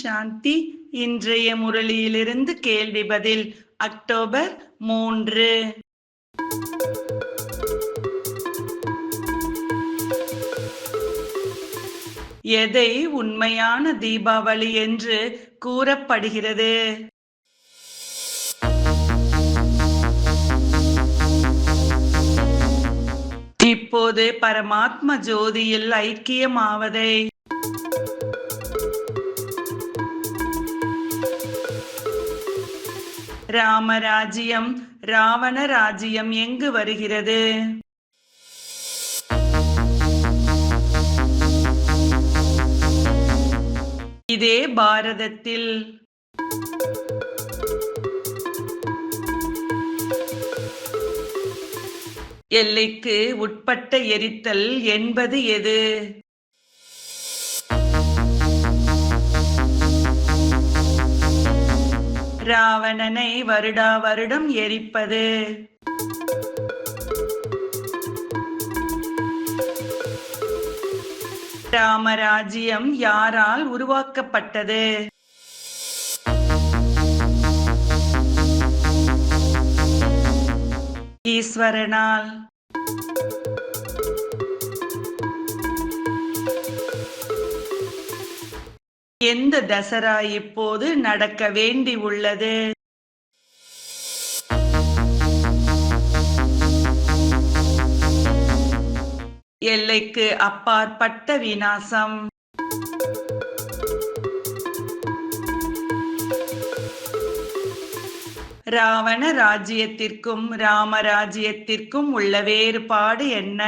சாந்தி இன்றைய முரளியிலிருந்து கேள்வி பதில் அக்டோபர் மூன்று. எதை உண்மையான தீபாவளி என்று கூறப்படுகிறது? இப்போது பரமாத்ம ஜோதியில் ஐக்கியமாவதை ராமராஜ்யம் ராவண ராஜ்யம் எங்கு வருகிறது? இதே பாரதத்தில். எல்லைக்கு உட்பட்ட எரித்தல் என்பது எது? ராவணனை வருடா வருடம் எரிப்பது. ராமராஜ்யம் யாரால் உருவாக்கப்பட்டது? ஈஸ்வரனால். எந்த தசரா இப்போது நடக்க வேண்டி உள்ளது? எல்லைக்கு அப்பாற்பட்ட விநாசம். ராவண ராஜ்யத்திற்கும் ராமராஜ்யத்திற்கும் உள்ள வேறுபாடு என்ன?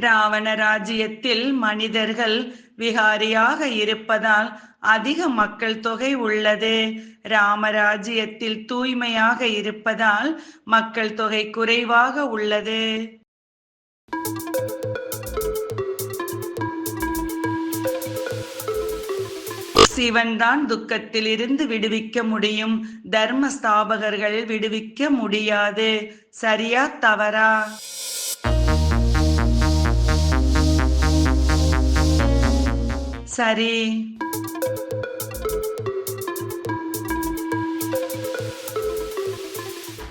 ராவண ராஜ்யத்தில் மனிதர்கள் விகாரியாக இருப்பதால் அதிக மக்கள் தொகை உள்ளது. ராமராஜ்யத்தில் தூய்மையாக இருப்பதால் மக்கள் தொகை குறைவாக உள்ளது. சிவன்தான் துக்கத்தில் இருந்து விடுவிக்க முடியும். தர்ம ஸ்தாபகர்கள் விடுவிக்க முடியாது. சரியா தவறா? சரி.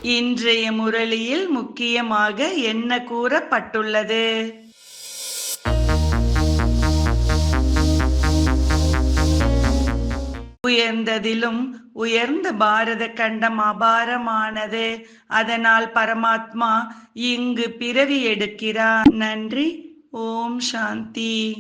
இன்றைய முரளியில் முக்கியமாக என்ன கூறப்பட்டுள்ளது? உயர்ந்ததிலும் உயர்ந்த பாரத கண்டம் அபாரமானது. அதனால் பரமாத்மா இங்கு பிறவி எடுக்கிறார். நன்றி. ஓம் சாந்தி.